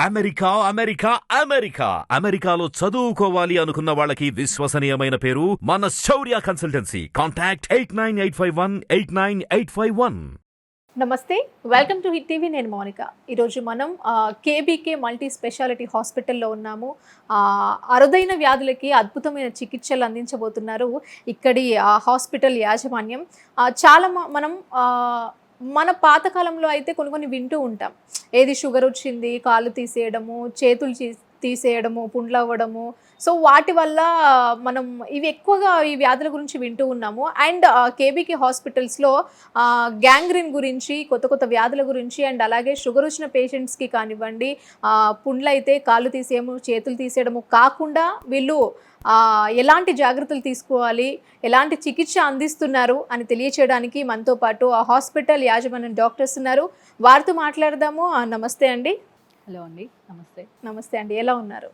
America America America. అమెరికాలో చదువుకోవాలి అనుకున్న వాళ్ళకి విశ్వసనీయమైన పేరు మన Shourya consultancy. Contact eight nine eight five one eight nine eight five one. నమస్తే వెల్కమ్ టు హిట్ టీవీ నేను మౌనిక. ఈరోజు మనం కేబీకే మల్టీ స్పెషాలిటీ హాస్పిటల్లో ఉన్నాము. అరుదైన వ్యాధులకి అద్భుతమైన చికిత్సలు అందించబోతున్నారు ఇక్కడి ఆ, హాస్పిటల్ యాజమాన్యం. చాలా మనం మన పాతకాలంలో అయితే కొన్ని కొన్ని వింటూ ఉంటాం. ఏది షుగర్ వచ్చింది కాళ్ళు తీసేయడము చేతులు తీసేయడము పుండ్లు అవ్వడము సో వాటి వల్ల మనం ఇవి ఎక్కువగా ఈ వ్యాధుల గురించి వింటూ ఉన్నాము. అండ్ కేబీకే హాస్పిటల్స్లో గ్యాంగ్రీన్ గురించి కొత్త కొత్త వ్యాధుల గురించి అండ్ అలాగే షుగర్ వచ్చిన పేషెంట్స్కి కానివ్వండి పుండ్లైతే పుండ్లు అయితే కాళ్ళు తీసేయము చేతులు తీసేయడము కాకుండా వీళ్ళు ఎలాంటి జాగ్రత్తలు తీసుకోవాలి ఎలాంటి చికిత్స అందిస్తున్నారు అని తెలియచేయడానికి మనతో పాటు ఆ హాస్పిటల్ యాజమాన్యం డాక్టర్స్ ఉన్నారు. వారితో మాట్లాడదాము. నమస్తే అండి. హలో అండి నమస్తే. నమస్తే అండి ఎలా ఉన్నారు?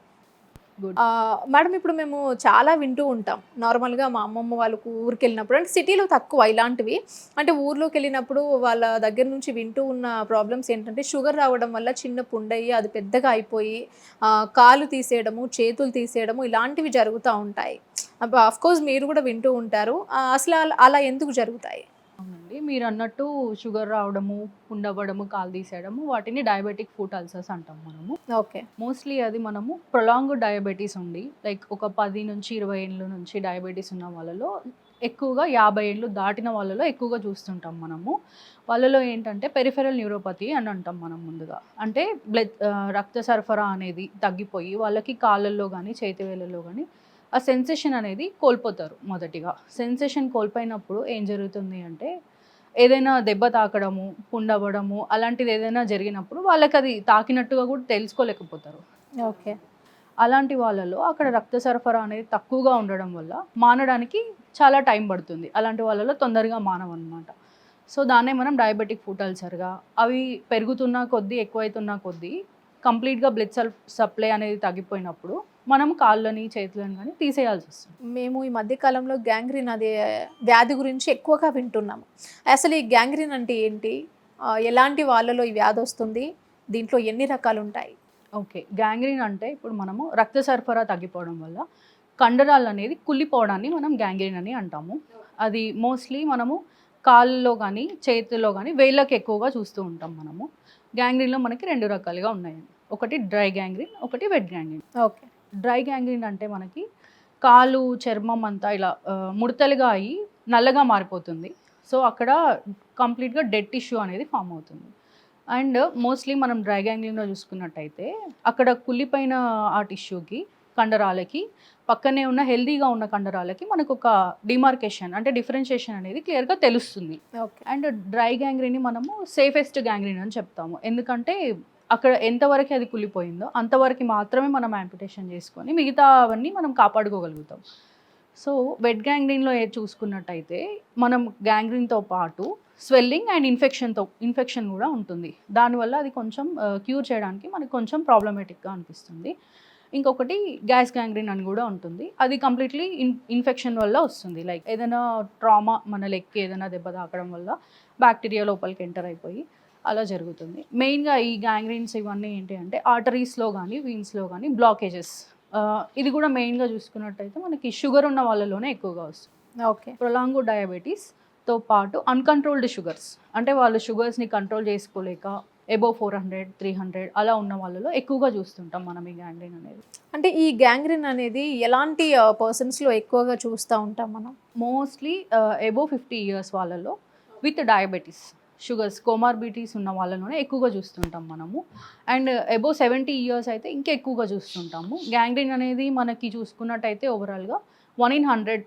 మేడం ఇప్పుడు మేము చాలా వింటూ ఉంటాం. నార్మల్గా మా అమ్మమ్మ వాళ్ళకు ఊరికి వెళ్ళినప్పుడు అంటే సిటీలో తక్కువ ఇలాంటివి. అంటే ఊర్లోకి వెళ్ళినప్పుడు వాళ్ళ దగ్గర నుంచి వింటూ ఉన్న ప్రాబ్లమ్స్ ఏంటంటే షుగర్ రావడం వల్ల చిన్న పుండయ్యి అది పెద్దగా అయిపోయి కాలు తీసేయడము చేతులు తీసేయడము ఇలాంటివి జరుగుతూ ఉంటాయి. అఫ్ కోర్స్ మీరు కూడా వింటూ ఉంటారు. అసలు అలా ఎందుకు జరుగుతాయి? అవునండి. మీరు అన్నట్టు షుగర్ రావడము ఉండవడము కాలు తీసేయడము వాటిని డయాబెటిక్ ఫుడ్ అల్సర్స్ అంటాం మనము. ఓకే. మోస్ట్లీ అది మనము ప్రొలాంగ్ డయాబెటీస్ ఉండి లైక్ ఒక పది నుంచి ఇరవై ఏళ్ళ నుంచి డయాబెటీస్ ఉన్న వాళ్ళలో ఎక్కువగా యాభై ఏళ్ళు దాటిన వాళ్ళలో ఎక్కువగా చూస్తుంటాం మనము. వాళ్ళలో ఏంటంటే పెరిఫెరల్ న్యూరోపతి అని అంటాం మనం ముందుగా. అంటే బ్లడ్ రక్త సరఫరా అనేది తగ్గిపోయి వాళ్ళకి కాళ్ళల్లో కానీ చేతివేళ్ళలో కానీ ఆ సెన్సేషన్ అనేది కోల్పోతారు మొదటిగా. సెన్సేషన్ కోల్పోయినప్పుడు ఏం జరుగుతుంది అంటే ఏదైనా దెబ్బ తాకడము పుండవ్వడము అలాంటిది ఏదైనా జరిగినప్పుడు వాళ్ళకి అది తాకినట్టుగా కూడా తెలుసుకోలేకపోతారు. ఓకే. అలాంటి వాళ్ళలో అక్కడ రక్త సరఫరా అనేది తక్కువగా ఉండడం వల్ల మానడానికి చాలా టైం పడుతుంది. అలాంటి వాళ్ళలో తొందరగా మానవన్నమాట. సో దాన్నే మనం డయాబెటిక్ ఫుడ్ అల్సర్గా అవి పెరుగుతున్న కొద్దీ ఎక్కువైతున్న కొద్దీ కంప్లీట్గా బ్లడ్ సప్లై అనేది తగ్గిపోయినప్పుడు మనం కాళ్ళని చేతులని కానీ తీసేయాల్సి వస్తుంది. మేము ఈ మధ్య కాలంలో గ్యాంగ్రీన్ అదే వ్యాధి గురించి ఎక్కువగా వింటున్నాము. అసలు ఈ గ్యాంగ్రీన్ అంటే ఏంటి? ఎలాంటి వాళ్ళలో ఈ వ్యాధి వస్తుంది? దీంట్లో ఎన్ని రకాలు ఉంటాయి ఓకే. గ్యాంగ్రీన్ అంటే ఇప్పుడు మనము రక్త సరఫరా తగ్గిపోవడం వల్ల కండరాలు అనేది కుళ్ళిపోవడాన్ని మనం గ్యాంగ్రీన్ అని అంటాము. అది మోస్ట్లీ మనము కాళ్ళలో కానీ చేతుల్లో కానీ వేళ్ళకి ఎక్కువగా చూస్తూ ఉంటాం మనము. గ్యాంగ్రీన్లో మనకి రెండు రకాలుగా ఉన్నాయండి. ఒకటి డ్రై గ్యాంగ్రీన్ ఒకటి wet gangrene. Okay. Dry gangrene అంటే మనకి కాలు చర్మం అంతా ఇలా ముడతలుగా అయ్యి నల్లగా మారిపోతుంది. సో అక్కడ కంప్లీట్గా డెడ్ టిష్యూ అనేది ఫామ్ అవుతుంది. అండ్ మోస్ట్లీ మనం డ్రై గ్యాంగ్రీన్లో చూసుకున్నట్టయితే అక్కడ కుళ్ళిపోయిన ఆ టిష్యూకి కండరాలకి పక్కనే ఉన్న హెల్దీగా ఉన్న కండరాలకి మనకు ఒక డిమార్కేషన్ అంటే డిఫరెన్షియేషన్ అనేది క్లియర్గా తెలుస్తుంది. ఓకే. అండ్ డ్రై గ్యాంగ్రీని మనము సేఫెస్ట్ గ్యాంగ్రీన్ అని చెప్తాము. ఎందుకంటే అక్కడ ఎంతవరకు అది కుళ్ళిపోయిందో అంతవరకు మాత్రమే మనం యాంపిటేషన్ చేసుకొని మిగతా అవన్నీ మనం కాపాడుకోగలుగుతాం. సో వెట్ గ్యాంగ్రీన్లో ఏ చూసుకున్నట్టయితే మనం గ్యాంగ్రీన్తో పాటు స్వెల్లింగ్ అండ్ ఇన్ఫెక్షన్తో ఇన్ఫెక్షన్ కూడా ఉంటుంది. దానివల్ల అది కొంచెం uh, క్యూర్ చేయడానికి మనకు కొంచెం ప్రాబ్లమేటిక్గా అనిపిస్తుంది. ఇంకొకటి గ్యాస్ గ్యాంగ్రీన్ అని కూడా ఉంటుంది. అది కంప్లీట్లీ ఇన్ ఇన్ఫెక్షన్ వల్ల వస్తుంది. లైక్ ఏదైనా ట్రామా మన లెక్కి ఏదైనా దెబ్బ తాకడం వల్ల బ్యాక్టీరియా లోపలికి ఎంటర్ అయిపోయి అలా జరుగుతుంది. మెయిన్గా ఈ గ్యాంగ్రీన్స్ ఇవన్నీ ఏంటి అంటే ఆర్టరీస్లో కానీ వీన్స్లో కానీ బ్లాకేజెస్ ఇది కూడా మెయిన్గా చూసుకున్నట్టయితే మనకి షుగర్ ఉన్న వాళ్ళలోనే ఎక్కువగా వస్తుంది. ఓకే. ప్రొలాంగో డయాబెటీస్తో పాటు అన్కంట్రోల్డ్ షుగర్స్ అంటే వాళ్ళు షుగర్స్ని కంట్రోల్ చేసుకోలేక above four hundred three hundred అలా ఉన్న వాళ్ళలో ఎక్కువగా చూస్తుంటాం మనం ఈ గ్యాంగ్రీన్ అనేది. అంటే ఈ గ్యాంగ్రీన్ అనేది ఎలాంటి పర్సన్స్లో ఎక్కువగా చూస్తూ ఉంటాం మనం? మోస్ట్లీ ఎబో ఫిఫ్టీ ఇయర్స్ వాళ్ళలో విత్ డయాబెటీస్ షుగర్స్ కోమార్బిటీస్ ఉన్న వాళ్ళలోనే ఎక్కువగా చూస్తుంటాం మనము. అండ్ ఎబో సెవెంటీ ఇయర్స్ అయితే ఇంకా ఎక్కువగా చూస్తుంటాము. గ్యాంగ్రీన్ అనేది మనకి చూసుకున్నట్టయితే ఓవరాల్గా వన్ ఇన్ హండ్రెడ్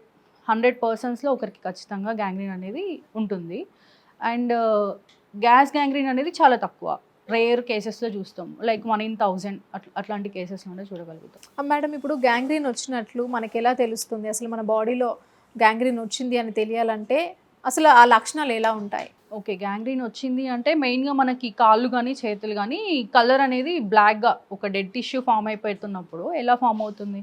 హండ్రెడ్ పర్సన్స్లో ఒకరికి ఖచ్చితంగా గ్యాంగ్రీన్ అనేది ఉంటుంది. అండ్ గ్యాస్ గ్యాంగ్రీన్ అనేది చాలా తక్కువ. రేర్ కేసెస్లో చూస్తాం. లైక్ వన్ ఇన్ థౌజండ్ అట్లా అట్లాంటి కేసెస్లోనే చూడగలుగుతాం. మేడం ఇప్పుడు గ్యాంగ్రీన్ వచ్చినట్లు మనకి ఎలా తెలుస్తుంది? అసలు మన బాడీలో గ్యాంగ్రీన్ వచ్చింది అని తెలియాలంటే అసలు ఆ లక్షణాలు ఎలా ఉంటాయి? ఓకే గ్యాంగ్రీన్ వచ్చింది అంటే మెయిన్గా మనకి కాళ్ళు కానీ చేతులు కానీ కలర్ అనేది బ్లాక్గా ఒక డెడ్ టిష్యూ ఫామ్ అయిపోతున్నప్పుడు ఎలా ఫామ్ అవుతుంది?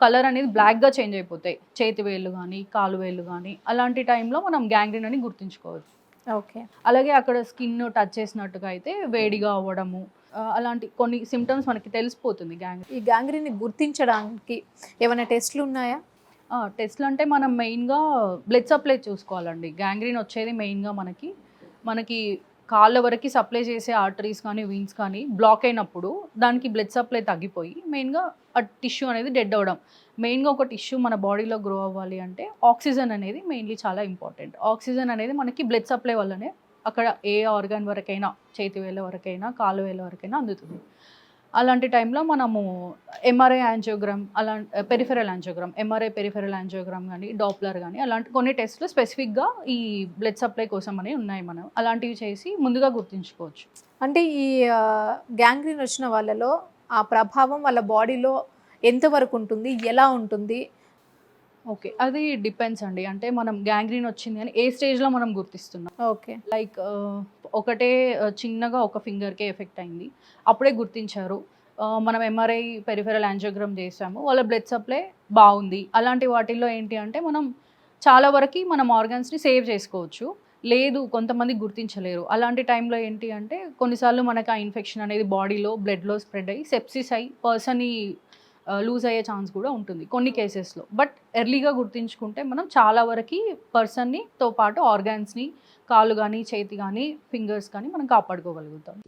కలర్ అనేది బ్లాక్గా చేంజ్ అయిపోతాయి. చేతి వేళ్ళు కానీ కాలు వేళ్ళు కానీ అలాంటి టైంలో మనం గ్యాంగ్రీన్ అని గుర్తుంచుకోవచ్చు. ఓకే. అలాగే అక్కడ స్కిన్ టచ్ చేసినట్టుగా అయితే వేడిగా అవ్వడము అలాంటి కొన్ని సిమ్టమ్స్ మనకి తెలిసిపోతుంది గ్యాంగ్ ఈ గ్యాంగ్రీని గుర్తించడానికి ఏమైనా టెస్ట్లు ఉన్నాయా? టెస్ట్లు అంటే మనం మెయిన్గా బ్లడ్ సప్లై చూసుకోవాలండి. గ్యాంగ్రీన్ వచ్చేది మెయిన్గా మనకి. మనకి కాళ్ళ వరకు సప్లై చేసే ఆర్టరీస్ కానీ వీన్స్ కానీ బ్లాక్ అయినప్పుడు దానికి బ్లడ్ సప్లై తగ్గిపోయి మెయిన్గా ఆ టిష్యూ అనేది డెడ్ అవ్వడం. మెయిన్గా ఒక టిష్యూ మన బాడీలో గ్రో అవ్వాలి అంటే ఆక్సిజన్ అనేది మెయిన్లీ చాలా ఇంపార్టెంట్. ఆక్సిజన్ అనేది మనకి బ్లడ్ సప్లై వల్లనే అక్కడ ఏ ఆర్గాన్ వరకైనా చేతి వేల వరకైనా కాలు వేల వరకైనా అందుతుంది. అలాంటి టైంలో మనము ఎంఆర్ఐ యాంజియోగ్రామ్ అలా peripheral angiogram MRI peripheral angiogram కానీ డాప్లర్ కానీ అలాంటి కొన్ని టెస్ట్లు స్పెసిఫిక్గా ఈ బ్లడ్ సప్లై కోసం అని ఉన్నాయి మనం. అలాంటివి చేసి ముందుగా గుర్తుంచుకోవచ్చు. అంటే ఈ గ్యాంగ్రీన్ వచ్చిన వాళ్ళలో ఆ ప్రభావం వాళ్ళ బాడీలో ఎంతవరకు ఉంటుంది ఎలా ఉంటుంది ఓకే. అది డిపెండ్స్ అండి. అంటే మనం గ్యాంగ్రీన్ వచ్చింది అని ఏ స్టేజ్లో మనం గుర్తిస్తున్నాం. ఓకే. లైక్ ఒకటే చిన్నగా ఒక ఫింగర్కే ఎఫెక్ట్ అయింది. అప్పుడే గుర్తించారు. మనం ఎంఆర్ఐ పెరిఫెరల్ యాంజియోగ్రామ్ చేసాము. వాళ్ళ బ్లడ్ సప్లై బాగుంది. అలాంటి వాటిల్లో ఏంటి అంటే మనం చాలా వరకు మనం ఆర్గాన్స్ని సేవ్ చేసుకోవచ్చు. లేదు కొంతమంది గుర్తించలేరు. అలాంటి టైంలో ఏంటి అంటే కొన్నిసార్లు మనకు ఆ ఇన్ఫెక్షన్ అనేది బాడీలో బ్లడ్లో స్ప్రెడ్ అయ్యి సెప్సిస్ అయ్యి పర్సన్ లూజ్ అయ్యే ఛాన్స్ కూడా ఉంటుంది కొన్ని కేసెస్లో బట్ ఎర్లీగా గుర్తించుకుంటే మనం చాలా వరకు పర్సన్ని తో పాటు ఆర్గాన్స్ని కాలు కానీ చేతి కానీ ఫింగర్స్ కానీ మనం కాపాడుకోగలుగుతాం.